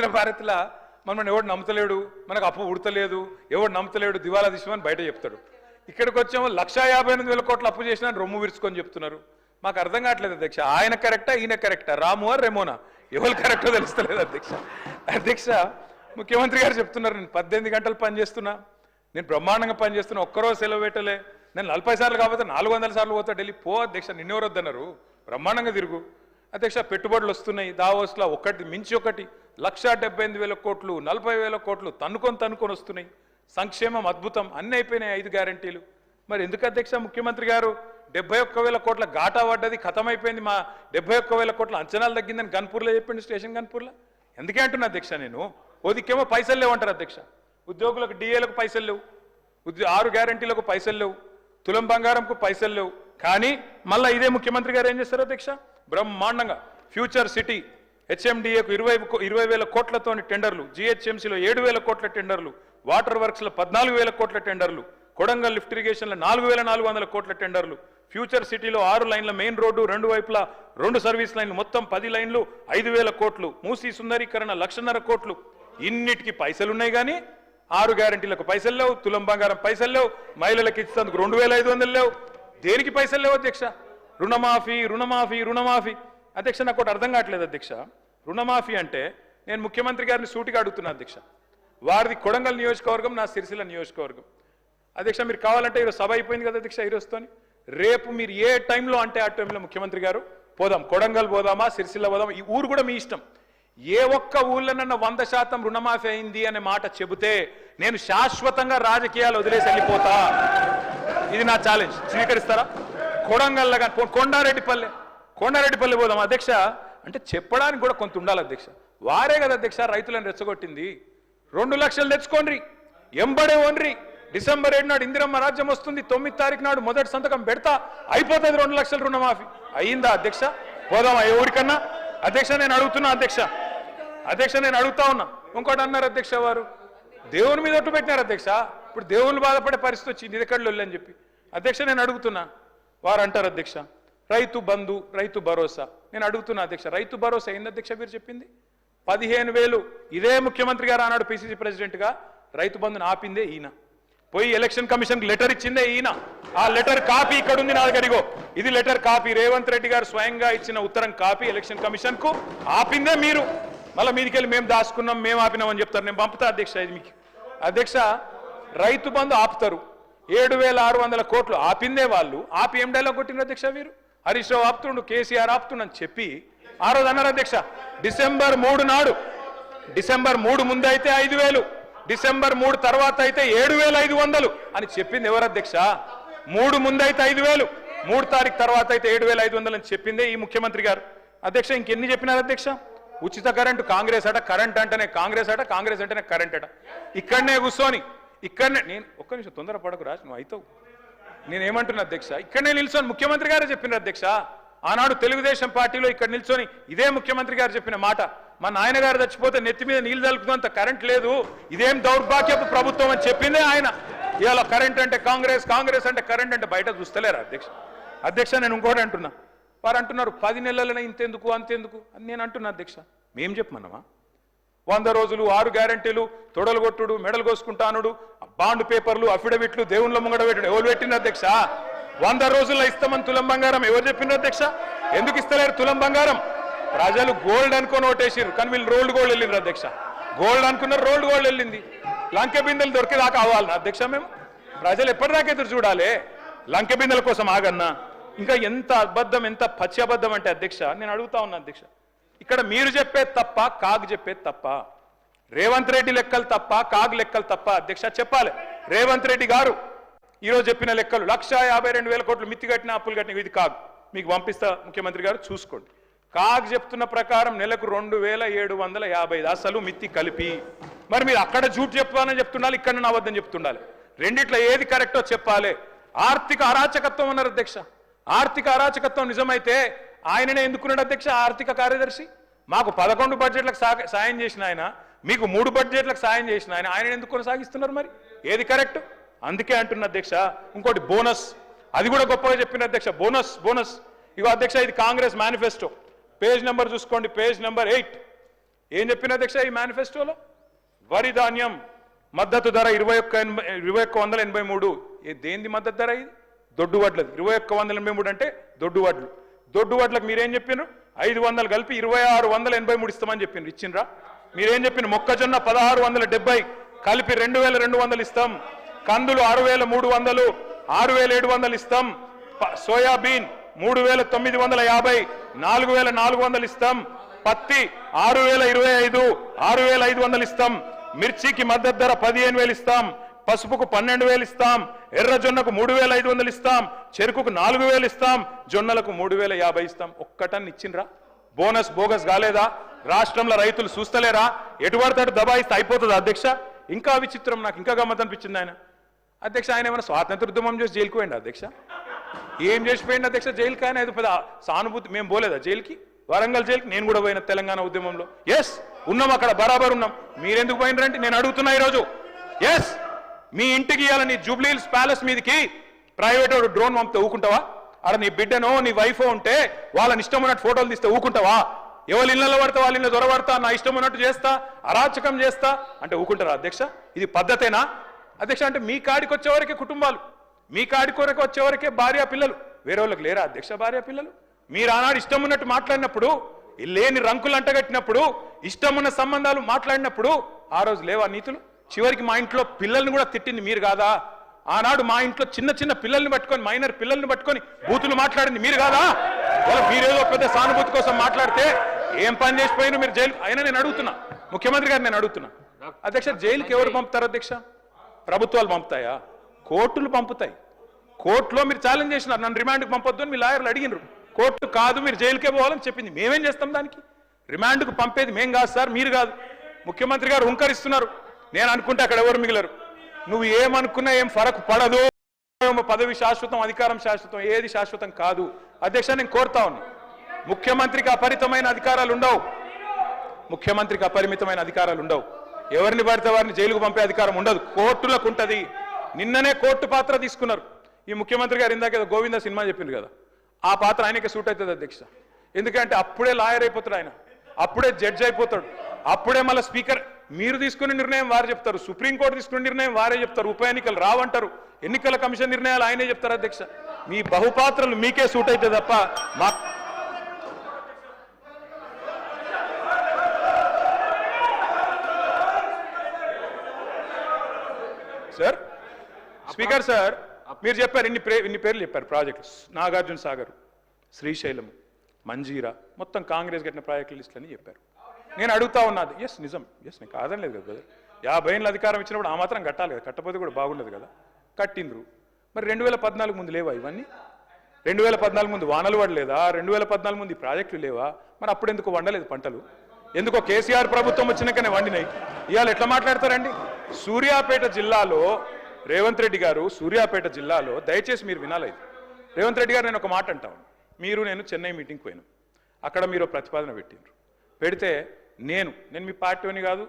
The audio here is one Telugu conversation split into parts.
రవీంద్ర భారత్లా మనం ఎవడు నమ్ముతలేడు మనకు అప్పు ఉడతలేదు ఎవడు నమ్మతలేడు దివాలా దిశమని బయట చెప్తాడు. ఇక్కడికి వచ్చేమో లక్షా యాభై ఎనిమిది వేల కోట్లు అప్పు చేసినా రొమ్ము విరుచుకొని చెప్తున్నారు. మాకు అర్థం కావట్లేదు అధ్యక్ష. ఆయన కరెక్టా ఈయన కరెక్టా? రాము ఆర్ రెమోనా? ఎవరు కరెక్టో తెలుస్తలేదు అధ్యక్ష. అధ్యక్ష ముఖ్యమంత్రి గారు చెప్తున్నారు నేను పద్దెనిమిది గంటలు పనిచేస్తున్నా నేను బ్రహ్మాండంగా పనిచేస్తున్నా ఒక్కరోజు సెలవు పెట్టలే. నేను నలభై సార్లు కాకపోతే నాలుగు వందల సార్లు పోతా ఢిల్లీ. పో అధ్యక్ష నిన్నెవరొద్దన్నారు బ్రహ్మాండంగా తిరుగు. అధ్యక్ష పెట్టుబడులు వస్తున్నాయి. దావోస్లో ఒకటి మించి ఒకటి లక్ష డెబ్బై ఎనిమిది వేల కోట్లు నలభై వేల కోట్లు తన్నుకొని తన్నుకొని వస్తున్నాయి. సంక్షేమం అద్భుతం. అన్ని అయిపోయినాయి ఐదు గ్యారంటీలు. మరి ఎందుకు అధ్యక్ష ముఖ్యమంత్రి గారు డెబ్బై ఒక్క వేల కోట్ల ఘాటా పడ్డది ఖతమైపోయింది మా డెబ్బై ఒక్క వేల కోట్ల అంచనాలు తగ్గిందని గన్పూర్లో చెప్పిండు స్టేషన్ గన్పూర్లో? ఎందుకే అంటున్నా అధ్యక్ష నేను? ఓదికేమో పైసలు లేవంటారు అధ్యక్ష. ఉద్యోగులకు డిఏలకు పైసలు లేవు. ఉద్యో ఆరు గ్యారంటీలకు పైసలు లేవు. తులం బంగారంకు పైసలు లేవు. కానీ మళ్ళీ ఇదే ముఖ్యమంత్రి గారు ఏం చేస్తారు అధ్యక్ష? బ్రహ్మాండంగా. ఫ్యూచర్ సిటీ హెచ్ఎండిఏకు ఇరవై ఇరవై వేల కోట్లతోని టెండర్లు జిహెచ్ఎంసీలో ఏడు వేల కోట్ల టెండర్లు వాటర్ వర్క్స్లో పద్నాలుగు వేల కోట్ల టెండర్లు కొడంగల్ లిఫ్ట్ ఇరిగేషన్లో నాలుగు వేల నాలుగు వందల కోట్ల టెండర్లు ఫ్యూచర్ సిటీలో ఆరు లైన్ల మెయిన్ రోడ్డు రెండు వైపులా రెండు సర్వీస్ లైన్లు మొత్తం పది లైన్లు ఐదు వేల కోట్లు మూసీ సుందరీకరణ లక్షన్నర కోట్లు. ఇన్నిటికి పైసలు ఉన్నాయి కానీ ఆరు గ్యారంటీలకు పైసలు లేవు తులం బంగారం పైసలు లేవు మహిళలకు ఇచ్చేందుకు రెండు వేల ఐదు వందలు లేవు. దేనికి పైసలు లేవు అధ్యక్ష? రుణమాఫీ రుణమాఫీ రుణమాఫీ. అధ్యక్ష నాకు ఒకటి అర్థం కావట్లేదు అధ్యక్ష. రుణమాఫీ అంటే నేను ముఖ్యమంత్రి గారిని సూటిగా అడుగుతున్నా అధ్యక్ష. వారిది కొడంగల్ నియోజకవర్గం నా సిరిసిల్ల నియోజకవర్గం. అధ్యక్ష మీరు కావాలంటే ఈరోజు సభ అయిపోయింది కదా అధ్యక్ష ఈరోజుతో రేపు మీరు ఏ టైంలో అంటే ఆ టైంలో ముఖ్యమంత్రి గారు? పోదాం. కొడంగల్ పోదామా? సిరిసిల్ల పోదామా? ఈ ఊరు కూడా మీ ఇష్టం. ఏ ఒక్క ఊళ్ళోనన్నా వంద శాతం రుణమాఫీ అయింది అనే మాట చెబితే నేను శాశ్వతంగా రాజకీయాలు వదిలేసి వెళ్ళిపోతా. ఇది నా ఛాలెంజ్ స్వీకరిస్తారా? కొడంగల్ కానీ కొండారెడ్డిపల్లె కొండారెడ్డిపల్లె పోదాం అధ్యక్ష. అంటే చెప్పడానికి కూడా కొంత ఉండాలి అధ్యక్ష. వారే కదా అధ్యక్ష రైతులను రెచ్చగొట్టింది. రెండు లక్షలు తెచ్చుకోండి ఎంబడే ఓన్రి. డిసెంబర్ ఏడు నాడు ఇందిరమ్మ రాజ్యం వస్తుంది. తొమ్మిది తారీఖు నాడు మొదటి సంతకం పెడతా. అయిపోతుంది రెండు లక్షల రుణమాఫీ. అయ్యిందా అధ్యక్ష? పోదామా? ఎవరికన్నా అధ్యక్ష నేను అడుగుతున్నా అధ్యక్ష. అధ్యక్ష నేను అడుగుతా ఉన్నా. ఇంకోటి అన్నారు అధ్యక్ష వారు. దేవుని మీద ఒట్టు పెట్టినారు అధ్యక్ష. ఇప్పుడు దేవుని బాధపడే పరిస్థితి వచ్చింది. ఇది ఎక్కడ అని చెప్పి. అధ్యక్ష నేను అడుగుతున్నా. వారు అంటారు అధ్యక్ష. రైతు బంధు రైతు భరోసా. నేను అడుగుతున్నా అధ్యక్ష రైతు భరోసా ఏంది అధ్యక్ష మీరు చెప్పింది? పదిహేను వేలు ఇదే ముఖ్యమంత్రి గారు ఆనాడు పిసిసి ప్రెసిడెంట్గా రైతు బంధుని ఆపిందే ఈయన. పోయి ఎలక్షన్ కమిషన్ లెటర్ ఇచ్చిందే ఈయన. ఆ లెటర్ కాపీ ఇక్కడ ఉంది నా దగ్గరిగో ఇది లెటర్ కాపీ రేవంత్ రెడ్డి గారు స్వయంగా ఇచ్చిన ఉత్తరం కాపీ ఎలక్షన్ కమిషన్కు ఆపిందే మీరు. మళ్ళీ మీదికెళ్ళి మేము దాచుకున్నాం మేము ఆపినామని చెప్తారు. నేను పంపుతా అధ్యక్ష ఇది మీకు. అధ్యక్ష రైతు బంధు ఆపుతారు. ఏడు వేల ఆరు వందల కోట్లు ఆపిందే వాళ్ళు. ఆపి ఏం డైలాగ్ కొట్టిన అధ్యక్ష వీరు. హరీష్ రావు ఆపుతుండు కేసీఆర్ ఆపుతుండని చెప్పి ఆ రోజు అన్నారు అధ్యక్ష. డిసెంబర్ మూడు నాడు డిసెంబర్ మూడు ముందైతే ఐదు వేలు డిసెంబర్ మూడు తర్వాత అయితే ఏడు వేల ఐదు వందలు అని చెప్పింది ఎవరు అధ్యక్ష? మూడు ముందైతే ఐదు వేలు మూడు తారీఖు తర్వాత అయితే ఏడు వేల ఐదు వందలు అని చెప్పిందే ఈ ముఖ్యమంత్రి గారు. అధ్యక్ష ఇంకెన్ని చెప్పినారు అధ్యక్ష? ఉచిత కరెంటు కాంగ్రెస్ అట కరెంట్ అంటేనే కాంగ్రెస్ అట కాంగ్రెస్ అంటేనే కరెంట్ అట. ఇక్కడనే కూర్చొని ఇక్కడనే నేను ఒక్క నిమిషం తొందర పడకు రాజు నువ్వు అవుతావు నేనేమంటున్నా అధ్యక్ష ఇక్కడనే నిల్చొని ముఖ్యమంత్రి గారే చెప్పిన అధ్యక్ష. ఆనాడు తెలుగుదేశం పార్టీలో ఇక్కడ నిల్చొని ఇదే ముఖ్యమంత్రి గారు చెప్పిన మాట. మా నాయన గారు చచ్చిపోతే నెత్తి మీద నీళ్ళు తలుపుతున్నంత కరెంట్ లేదు. ఇదేం దౌర్భాగ్యపు ప్రభుత్వం అని చెప్పిందే ఆయన. ఇవాళ కరెంట్ అంటే కాంగ్రెస్ కాంగ్రెస్ అంటే కరెంట్ అంటే బయట చూస్తలేరు అధ్యక్ష? అధ్యక్ష నేను ఇంకోటి అంటున్నా. వారు అంటున్నారు పది నెలలనే ఇంతెందుకు అంతెందుకు అని నేను అంటున్నా అధ్యక్ష. మేం చెప్పమన్నామా? వంద రోజులు ఆరు గ్యారంటీలు తొడలు కొట్టుడు మెడలు కోసుకుంటానుడు బాండ్ పేపర్లు అఫిడవిట్లు దేవుళ్ళ ముంగడ పెట్టుడు ఎవరు పెట్టిన అధ్యక్ష? వంద రోజుల్లో ఇస్తామని తులం బంగారం ఎవరు చెప్పిన అధ్యక్ష? ఎందుకు ఇస్తలేరు తులం బంగారం? ప్రజలు గోల్డ్ అనుకొని ఓటేసారు కానీ వీళ్ళు రోల్డ్ గోల్డ్ వెళ్ళింది అధ్యక్ష. గోల్డ్ అనుకున్నారు రోల్డ్ గోల్డ్ వెళ్ళింది. లంక బిందెలు దొరికేదాకా అవ్వాలి అధ్యక్ష మేము? ప్రజలు ఎప్పటిదాకా ఎదురు చూడాలి? లంక బిందెల కోసం ఆగన్నా? ఇంకా ఎంత అబద్ధం ఎంత పచ్చి అబద్ధం అంటే అధ్యక్ష నేను అడుగుతా ఉన్నా అధ్యక్ష. ఇక్కడ మీరు చెప్పేది తప్ప కాగ్ చెప్పేది తప్ప. రేవంత్ రెడ్డి లెక్కలు తప్ప కాగ్ లెక్కలు తప్ప. అధ్యక్ష చెప్పాలి. రేవంత్ రెడ్డి గారు ఈరోజు చెప్పిన లెక్కలు లక్ష యాభై రెండు వేల కోట్లు మిత్తి కట్టిన అప్పులు కట్టిన ఇది కాగ్. మీకు పంపిస్తా ముఖ్యమంత్రి గారు చూసుకోండి. కాగ్ చెప్తున్న ప్రకారం నెలకు రెండు వేల ఏడు వందల యాభై అసలు మిత్తి కలిపి. మరి మీరు అక్కడ జూట్ చెప్తానని చెప్తుండాలి ఇక్కడ నా వద్దని చెప్తుండాలి. రెండిట్లో ఏది కరెక్టో చెప్పాలి. ఆర్థిక అరాచకత్వం అన్నారు అధ్యక్ష. ఆర్థిక అరాచకత్వం నిజమైతే ఆయననే ఎందుకున్నాడు అధ్యక్ష? ఆర్థిక కార్యదర్శి. మాకు పదకొండు బడ్జెట్లకు సాయం చేసిన ఆయన మీకు మూడు బడ్జెట్లకు సాయం చేసిన ఆయన ఆయన ఎందుకు కొనసాగిస్తున్నారు మరి? ఏది కరెక్ట్? అందుకే అంటున్న అధ్యక్ష ఇంకోటి బోనస్. అది కూడా గొప్పగా చెప్పిన అధ్యక్ష బోనస్ బోనస్. ఇగో అధ్యక్ష ఇది కాంగ్రెస్ మేనిఫెస్టో. పేజ్ నెంబర్ చూసుకోండి పేజ్ నెంబర్ ఎయిట్. ఏం చెప్పిన అధ్యక్ష ఈ మేనిఫెస్టోలో? వరి ధాన్యం మద్దతు ధర ఇరవై ఒక్క ఇరవై ఒక్క వందల ఎనభై మూడు. దేంది మద్దతు ధర ఇది? దొడ్డు వడ్లది ఇరవై ఒక్క వందల ఎనభై మూడు అంటే దొడ్డు వడ్లు దొడ్డు వడ్లకు మీరేం చెప్పినారు ఐదు వందలు కలిపి ఇరవై ఆరు వందల ఎనభై మూడు ఇస్తామని చెప్పిండ్రు. ఇచ్చిండ్రా? మీరేం చెప్పిన మొక్కజొన్న పదహారు వందల డెబ్బై కలిపి రెండు వేల రెండు వందలు ఇస్తాం. కందులు ఆరు వేల మూడు వందలు ఆరు వేల ఏడు వందలు ఇస్తాం. సోయాబీన్ మూడు వేల తొమ్మిది వందల యాభై నాలుగు వేల నాలుగు వందలు ఇస్తాం. పత్తి ఆరు వేల ఇరవై ఐదు ఆరు వేల ఐదు వందలు ఇస్తాం. మిర్చికి మద్దతు ధర పదిహేను వేలు ఇస్తాం. పసుపుకు పన్నెండు వేలు ఇస్తాం. ఎర్రజొన్నకు మూడు వేల ఐదు వందలు ఇస్తాం. చెరుకుకు నాలుగు వేలు ఇస్తాం జొన్నలకు మూడు వేల యాభై ఇస్తాం. ఒక్కటన్ని ఇచ్చిండ్రా? బోనస్ బోగస్ కాలేదా? రాష్ట్రంలో రైతులు చూస్తలేరా? ఎటువడతాడు దబాయిస్తే అయిపోతుంది అధ్యక్ష? ఇంకా విచిత్రం నాకు ఇంకా గమ్మత్ అనిపించింది ఆయన. అధ్యక్ష ఆయన ఏమైనా స్వాతంత్ర ఉద్యమం చేసి జైలుకు పోయిండు అధ్యక్ష? ఏం చేసిపోయింది అధ్యక్ష జైలుకి? ఆయన ఏదో పెద్ద సానుభూతి మేము పోలేదా జైలుకి? వరంగల్ జైలుకి? నేను కూడా పోయిన తెలంగాణ ఉద్యమంలో. ఎస్ ఉన్నాం అక్కడ బరాబర్ ఉన్నాం. మీరెందుకు పోయినరంటే నేను అడుగుతున్నా ఈరోజు. ఎస్ మీ ఇంటికి ఇవ్వాలి నీ జూబ్లీహిల్స్ ప్యాలెస్ మీదకి. ప్రైవేట్ వాడు డ్రోన్ పంపితే ఊకుంటావా? ఆడ నీ బిడ్డనో నీ వైఫో ఉంటే వాళ్ళని ఇష్టం ఉన్నట్టు ఫోటోలు తీస్తే ఊకుంటావా? ఎవరి ఇళ్ళలో పడతా వాళ్ళ ఇళ్ళ దొరబడతా నా ఇష్టం ఉన్నట్టు చేస్తా అరాచకం చేస్తా అంటే ఊకుంటారా అధ్యక్ష? ఇది పద్ధతేనా? అధ్యక్ష అంటే మీ కాడికి వచ్చేవరకే కుటుంబాలు మీ కాడి కొరకు వచ్చేవరకే భార్య పిల్లలు. వేరే వాళ్ళకి లేరా అధ్యక్ష భార్య పిల్లలు? మీరు ఆనాడు ఇష్టం ఉన్నట్టు మాట్లాడినప్పుడు లేని రంకులు అంటగట్టినప్పుడు ఇష్టం ఉన్న సంబంధాలు మాట్లాడినప్పుడు ఆ రోజు లేవా నీతులు? చివరికి మా ఇంట్లో పిల్లల్ని కూడా తిట్టింది మీరు కాదా? ఆనాడు మా ఇంట్లో చిన్న చిన్న పిల్లల్ని పట్టుకొని మైనర్ పిల్లల్ని పట్టుకొని బూతులు మాట్లాడింది. మీరు కాదా? వాళ్ళు మీరేదో పెద్ద సానుభూతి కోసం మాట్లాడితే ఏం పని చేసిపోయిన మీరు జైలు అయినా నేను అడుగుతున్నా. ముఖ్యమంత్రి గారు నేను అడుగుతున్నా. అధ్యక్ష జైలుకి ఎవరు పంపుతారు అధ్యక్ష? ప్రభుత్వాలు పంపుతాయా? కోర్టులు పంపుతాయి. కోర్టులో మీరు ఛాలెంజ్ చేసినారు. నన్ను రిమాండ్కి పంపొద్దు అని మీ లాయర్లు అడిగినారు. కోర్టు కాదు మీరు జైలుకే పోవాలని చెప్పింది. మేమేం చేస్తాం దానికి? రిమాండ్కు పంపేది మేం కాదు సార్ మీరు కాదు. ముఖ్యమంత్రి గారు హుంకరిస్తున్నారు. నేను అనుకుంటే అక్కడ ఎవరు మిగిలరు. నువ్వు ఏమనుకున్నా ఏం ఫరక్ పడదు. పదవి శాశ్వతం అధికారం శాశ్వతం ఏది శాశ్వతం కాదు. అధ్యక్ష నేను కోరుతా ఉన్నా. ముఖ్యమంత్రికి అపరితమైన అధికారాలు ఉండవు. ముఖ్యమంత్రికి అపరిమితమైన అధికారాలు ఉండవు. ఎవరిని పడితే వారిని జైలుకు పంపే అధికారం ఉండదు. కోర్టులకు ఉంటది. నిన్ననే కోర్టు పాత్ర తీసుకున్నారు. ఈ ముఖ్యమంత్రి గారు ఇందాక గోవింద సినిమా చెప్పింది కదా. ఆ పాత్ర ఆయనకే సూట్ అవుతుంది అధ్యక్ష. ఎందుకంటే అప్పుడే లాయర్ అయిపోతాడు ఆయన. అప్పుడే జడ్జ్ అయిపోతాడు. అప్పుడే మళ్ళీ స్పీకర్ మీరు తీసుకునే నిర్ణయం వారు చెప్తారు సుప్రీంకోర్టు తీసుకునే నిర్ణయం వారే చెప్తారు ఉప ఎన్నికలు రావంటారు. ఎన్నికల కమిషన్ నిర్ణయాలు ఆయనే చెప్తారు అధ్యక్ష. మీ బహుపాత్రలు మీకే సూట్ అయితే తప్ప మా సార్ స్పీకర్ సార్ మీరు చెప్పారు ఇన్ని ప్రే ఇన్ని పేర్లు చెప్పారు ప్రాజెక్టులు. నాగార్జున సాగర్ శ్రీశైలం మంజీరా మొత్తం కాంగ్రెస్ కట్టిన ప్రాజెక్టుల లిస్టులని చెప్పారు. నేను అడుగుతా ఉన్నది ఎస్ నిజం. ఎస్ నేను కాదని లేదు బ్రదర్ యాభై ఏళ్ళ అధికారం ఇచ్చినప్పుడు ఆ మాత్రం కట్టాలి కదా. కట్టపోతే కూడా బాగుండదు కదా. కట్టిండ్రు. మరి రెండు వేల పద్నాలుగు ముందు లేవా ఇవన్నీ? రెండు వేల పద్నాలుగు ముందు వానలు పడలేదా? రెండు వేల పద్నాలుగు ముందు ఈ ప్రాజెక్టులు లేవా? మరి అప్పుడు ఎందుకు వండలేదు పంటలు? ఎందుకో కేసీఆర్ ప్రభుత్వం వచ్చినాకనే వండినాయి. ఇవాళ ఎట్లా మాట్లాడతారండి? సూర్యాపేట జిల్లాలో రేవంత్ రెడ్డి గారు సూర్యాపేట జిల్లాలో దయచేసి మీరు వినాలి రేవంత్ రెడ్డి గారు నేను ఒక మాట అంటాను మీరు నేను చెన్నై మీటింగ్కి పోయాను. అక్కడ మీరు ప్రతిపాదన పెట్టిండ్రు. పెడితే నేను నేను మీ పార్టీని కాదు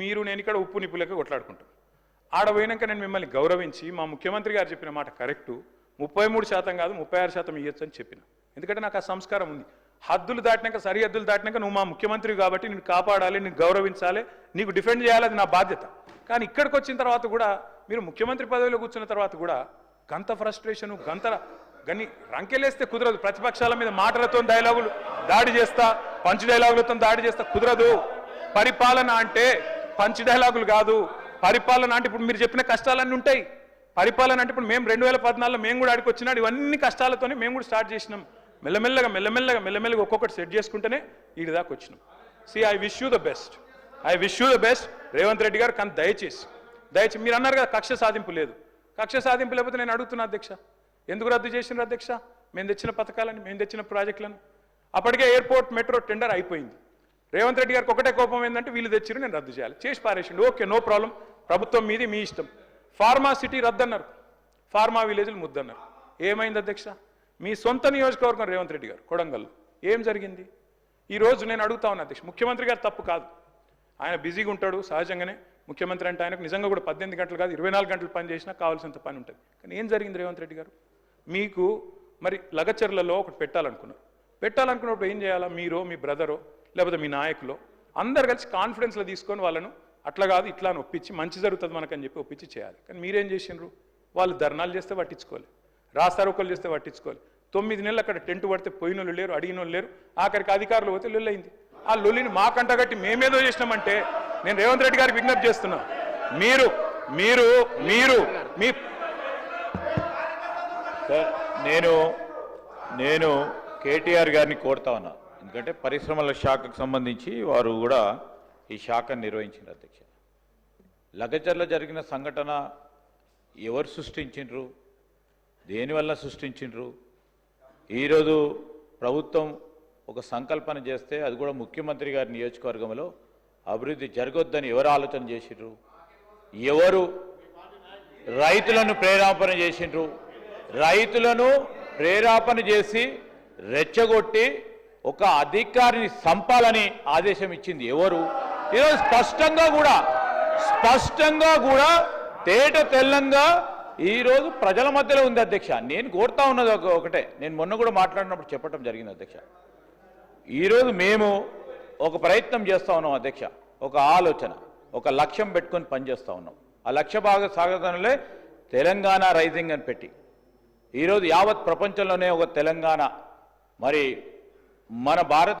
మీరు నేను ఇక్కడ ఉప్పు నిప్పులకి కొట్లాడుకుంటాం. ఆడ పోయినాక నేను మిమ్మల్ని గౌరవించి మా ముఖ్యమంత్రి గారు చెప్పిన మాట కరెక్టు ముప్పై మూడు శాతం కాదు ముప్పై ఆరు శాతం ఇవ్వచ్చు అని చెప్పిన. ఎందుకంటే నాకు ఆ సంస్కారం ఉంది. హద్దులు దాటినాక సరిహద్దులు దాటినాక నువ్వు మా ముఖ్యమంత్రి కాబట్టి నేను కాపాడాలి నేను గౌరవించాలి నీకు డిఫెండ్ చేయాలి అది నా బాధ్యత. కానీ ఇక్కడికి వచ్చిన తర్వాత కూడా మీరు ముఖ్యమంత్రి పదవిలో కూర్చున్న తర్వాత కూడా గంత ఫ్రస్ట్రేషను గంత గని రంకెలేస్తే కుదరదు. ప్రతిపక్షాల మీద మాటలతో డైలాగులు దాడి చేస్తా పంచ్ డైలాగులతో దాడి చేస్తే కుదరదు. పరిపాలన అంటే పంచ్ డైలాగులు కాదు. పరిపాలన అంటే ఇప్పుడు మీరు చెప్పిన కష్టాలన్నీ ఉంటాయి. పరిపాలన అంటే ఇప్పుడు మేము రెండు వేల పద్నాలుగులో మేము కూడా ఆడికి వచ్చినాడు. ఇవన్నీ కష్టాలతోనే మేము కూడా స్టార్ట్ చేసినాం. మెల్లమెల్లగా మెల్లమెల్లగా మెల్లమెల్లగా ఒక్కొక్కటి సెట్ చేసుకుంటేనే వీడి దాకా వచ్చినాం. See I wish you the best I wish you the best Revanth Reddy గారు కానీ దయచేసి దయచేసి మీరు అన్నారు కదా కక్ష సాధింపు లేదు. కక్ష సాధింపు లేకపోతే నేను అడుగుతున్నా అధ్యక్ష. ఎందుకు రద్దు చేసిన అధ్యక్ష? మేము తెచ్చిన పథకాలని మేము తెచ్చిన ప్రాజెక్టులను. అప్పటికే ఎయిర్పోర్ట్ మెట్రో టెండర్ అయిపోయింది. రేవంత్ రెడ్డి గారికి ఒకటే కోపం ఏంటంటే వీళ్ళు తెచ్చిరు నేను రద్దు చేయాలి. చేసి పారేసిండు. Okay no problem. ప్రభుత్వం మీది మీ ఇష్టం. ఫార్మా సిటీ రద్దన్నారు. ఫార్మా విలేజ్లు ముద్దన్నారు. ఏమైంది అధ్యక్ష? మీ సొంత నియోజకవర్గం రేవంత్ రెడ్డి గారు కొడంగల్ ఏం జరిగింది? ఈరోజు నేను అడుగుతా ఉన్నా అధ్యక్ష ముఖ్యమంత్రి గారు తప్పు కాదు. ఆయన బిజీగా ఉంటాడు సహజంగానే. ముఖ్యమంత్రి అంటే ఆయనకు నిజంగా కూడా పద్దెనిమిది గంటలు కాదు ఇరవై నాలుగు గంటలు పని చేసినా కావాల్సినంత పని ఉంటుంది. కానీ ఏం జరిగింది రేవంత్ రెడ్డి గారు? మీకు మరి లగచర్లలో ఒకటి పెట్టాలనుకున్నారు. పెట్టాలనుకున్నప్పుడు ఏం చేయాలా? మీరో మీ బ్రదరో లేకపోతే మీ నాయకులో అందరు కలిసి కాన్ఫిడెన్స్లో తీసుకొని వాళ్ళను అట్లా కాదు ఇట్లా అని ఒప్పించి మంచి జరుగుతుంది మనకని చెప్పి ఒప్పించి చేయాలి. కానీ మీరేం చేసిండ్రు? వాళ్ళు ధర్నాలు చేస్తే పట్టించుకోవాలి రాస్తారోకలు చేస్తే పట్టించుకోవాలి తొమ్మిది నెలలు అక్కడ టెంట్ పడితే పోయిన వాళ్ళు లేరు అడిగిన వాళ్ళు లేరు ఆఖరికి అధికారులు పోతే లొల్లయింది. ఆ లొల్లిని మా కంటగట్టి మేమేదో చేసినామంటే నేను రేవంత్ రెడ్డి గారికి విజ్ఞప్తి చేస్తున్నా. మీరు మీరు మీరు మీ నేను నేను కేటీఆర్ గారిని కోరుతా ఉన్నా. ఎందుకంటే పరిశ్రమల శాఖకు సంబంధించి వారు కూడా ఈ శాఖను నిర్వహించారు అధ్యక్ష. లగచర్ల జరిగిన సంఘటన ఎవరు సృష్టించిండ్రు? దేనివల్ల సృష్టించిండ్రు? ఈరోజు ప్రభుత్వం ఒక సంకల్పన చేస్తే అది కూడా ముఖ్యమంత్రి గారి నియోజకవర్గంలో అభివృద్ధి జరగొద్దని ఎవరు ఆలోచన చేసిండ్రు? ఎవరు రైతులను ప్రేరాపణ చేసిండ్రు? రైతులను ప్రేరాపణ చేసి రెచ్చగొట్టి ఒక అధికారిని సంపాలని ఆదేశం ఇచ్చింది ఎవరు? ఈరోజు స్పష్టంగా కూడా స్పష్టంగా కూడా తేట తెల్లంగా ఈరోజు ప్రజల మధ్యలో ఉంది అధ్యక్ష. నేను కోరుతా ఉన్నది ఒకటే. నేను మొన్న కూడా మాట్లాడినప్పుడు చెప్పడం జరిగింది అధ్యక్ష. ఈరోజు మేము ఒక ప్రయత్నం చేస్తా ఉన్నాం అధ్యక్ష. ఒక ఆలోచన ఒక లక్ష్యం పెట్టుకొని పనిచేస్తా ఉన్నాం. ఆ లక్ష్య భాగ సాగతంలో తెలంగాణ రైజింగ్ అని పెట్టి. ఈరోజు యావత్ ప్రపంచంలోనే ఒక తెలంగాణ మరి మన భారత్